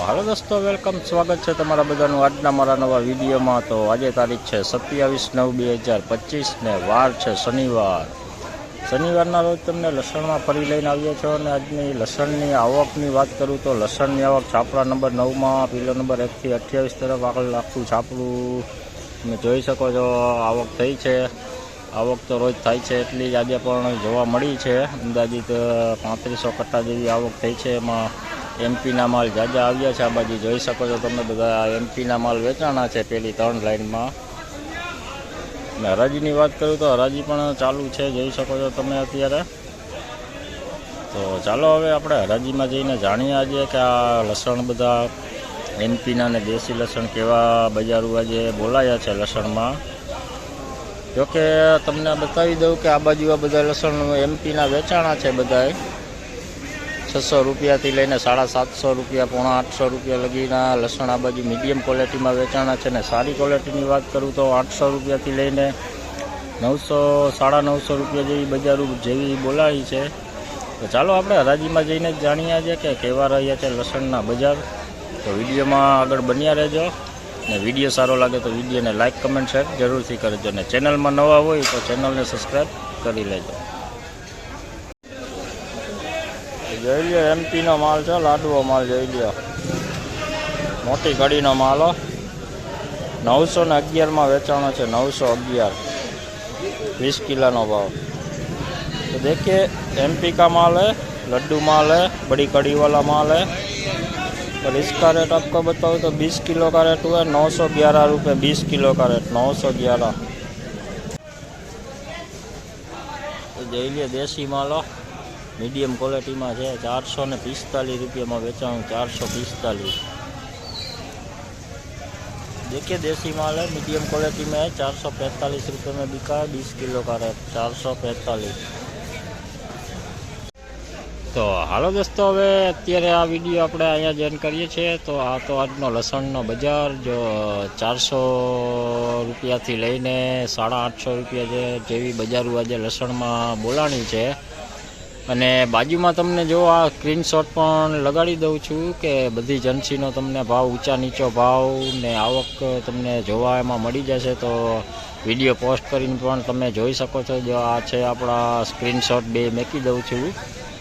હાલો દોસ્તો, વેલકમ, સ્વાગત છે તમારા બધાનું આજના મારા નવા વિડીયોમાં. તો આજે તારીખ છે સત્યાવીસ નવ બે હજાર પચીસ ને વાર છે શનિવાર. શનિવારના રોજ તમને લસણમાં ફરી લઈને આવ્યો છો અને આજની લસણની આવકની વાત કરું તો લસણની આવક છાપરા નંબર નવમાં, પીલો નંબર એકથી અઠ્યાવીસ તરફ આગળ આખું છાપરું તમે જોઈ શકો છો, આવક થઈ છે. આવક તો રોજ થાય છે, એટલી જ આજે પણ જોવા મળી છે. અંદાજિત પાંત્રીસો કટ્ટા જેવી આવક થઈ છે એમાં. એમપીના માલ જાજા આવ્યા છે. આ બાજુ જોઈ શકો છો તમે બધા એમપીના માલ વેચાણા છે પેલી ત્રણ લાઇનમાં અને હરાજીની વાત કરું તો હરાજી પણ ચાલુ છે, જોઈ શકો છો તમે અત્યારે. તો ચાલો હવે આપણે હરાજીમાં જઈને જાણીએ આજે કે આ લસણ બધા એમપીના અને દેશી લસણ કેવા બજારો આજે બોલાયા છે લસણમાં. જોકે તમને બતાવી દઉં કે આ બાજુ આ બધા લસણ એમપીના વેચાણા છે બધાએ છસો રૂપિયાથી લઈને સાડા સાતસો રૂપિયા, પોણા આઠસો રૂપિયા લગીના લસણ આ બાજુ મીડિયમ ક્વોલિટીમાં વેચાણા છે ને સારી ક્વોલિટીની વાત કરું તો આઠસો રૂપિયાથી લઈને નવસો, સાડા નવસો રૂપિયા જેવી બજારો જેવી બોલાવી છે. તો ચાલો આપણે હરાજીમાં જઈને જાણીએ છે કે કેવા રહ્યા છે લસણના બજાર. તો વિડીયોમાં આગળ બન્યા રહેજો ને વીડિયો સારો લાગે તો વિડીયોને લાઇક કમેન્ટ શેર જરૂરથી કરજો ને ચેનલમાં નવા હોય તો ચેનલને સબસ્ક્રાઈબ કરી લેજો. જોઈ લ્યો એમપીનો માલ છે લાડવો માલ જોઈ લ્યો મોટી કડીનો માલ હો નવસો ને અગિયારમાં વેચાણો છે નવસો અગિયાર વીસ કિલોનો ભાવ तो देखिए एमपी का माल है लड्डू माल है बड़ी कड़ी वाला माल है और इसका रेट आपको बताऊँ तो 20 किलो का रेट हुआ है नौ सौ ग्यारह रुपये बीस किलो का रेट नौ सौ ग्यारह તો જોઈ લે દેશી માલો મીડિયમ ક્વોલિટીમાં છે ચારસો ને પિસ્તાલીસ રૂપિયામાં વેચાણું ચારસો પિસ્તાલીસ देखिए देसी माल है मीडियम क्वालिटी में है चार सौ पैंतालीस रुपये में बिका है बीस किलो का रेट चार सौ पैंतालीस તો હાલો દોસ્તો હવે અત્યારે આ વિડીયો આપણે અહીંયા જોઈન કરીએ છીએ તો આ તો આજનો લસણનો બજાર જો ચારસો રૂપિયાથી લઈને સાડા આઠસો રૂપિયા જે જેવી બજારો આજે લસણમાં બોલાણી છે અને બાજુમાં તમને જો આ સ્ક્રીનશોટ પણ લગાડી દઉં છું કે બધી જન્સીનો તમને ભાવ, ઊંચા, નીચો ભાવ ને આવક તમને જોવા એમાં મળી જશે તો વીડિયો પોસ્ટ કરીને પણ તમે જોઈ શકો છો. જો આ છે આપણા સ્ક્રીનશોટ બે મૂકી દઉં છું.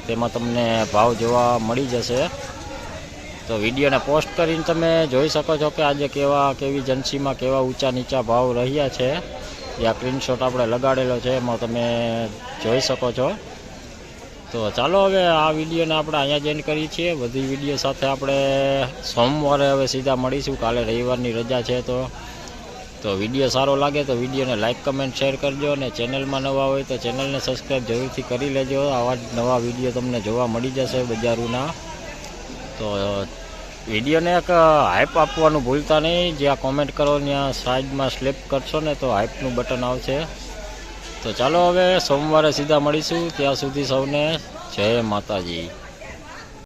તેમાં તમને ભાવ જોવા મળી જશે. તો વિડીયોને પોસ્ટ કરીને તમે જોઈ શકો છો કે આજે કેવા, કેવી જન્સીમાં કેવા ઊંચા, નીચા ભાવ રહ્યા છે. એ આ સ્ક્રીનશોટ આપણે લગાડેલો છે, એમાં તમે જોઈ શકો છો. તો ચાલો હવે આ વિડીયોને આપણે અહીંયા જેન કરીએ છીએ. બધી વીડિયો સાથે આપણે સોમવારે હવે સીધા મળીશું. કાલે રવિવારની રજા છે તો. તો વીડિયો સારો લાગે તો વિડીયોને લાઇક કમેન્ટ શેર કરજો અને ચેનલમાં નવા હોય તો ચેનલને સબસ્ક્રાઈબ જરૂરથી કરી લેજો. આવા જ નવા વીડિયો તમને જોવા મળી જશે બજારોના. તો વિડીયોને એક હાઇપ આપવાનું ભૂલતા નહીં. જ્યાં કોમેન્ટ કરો ત્યાં સાઈડમાં સ્લેપ કરશો ને તો હાઇપનું બટન આવશે. તો ચાલો હવે સોમવારે સીધા મળીશું. ત્યાં સુધી સૌને જય માતાજી.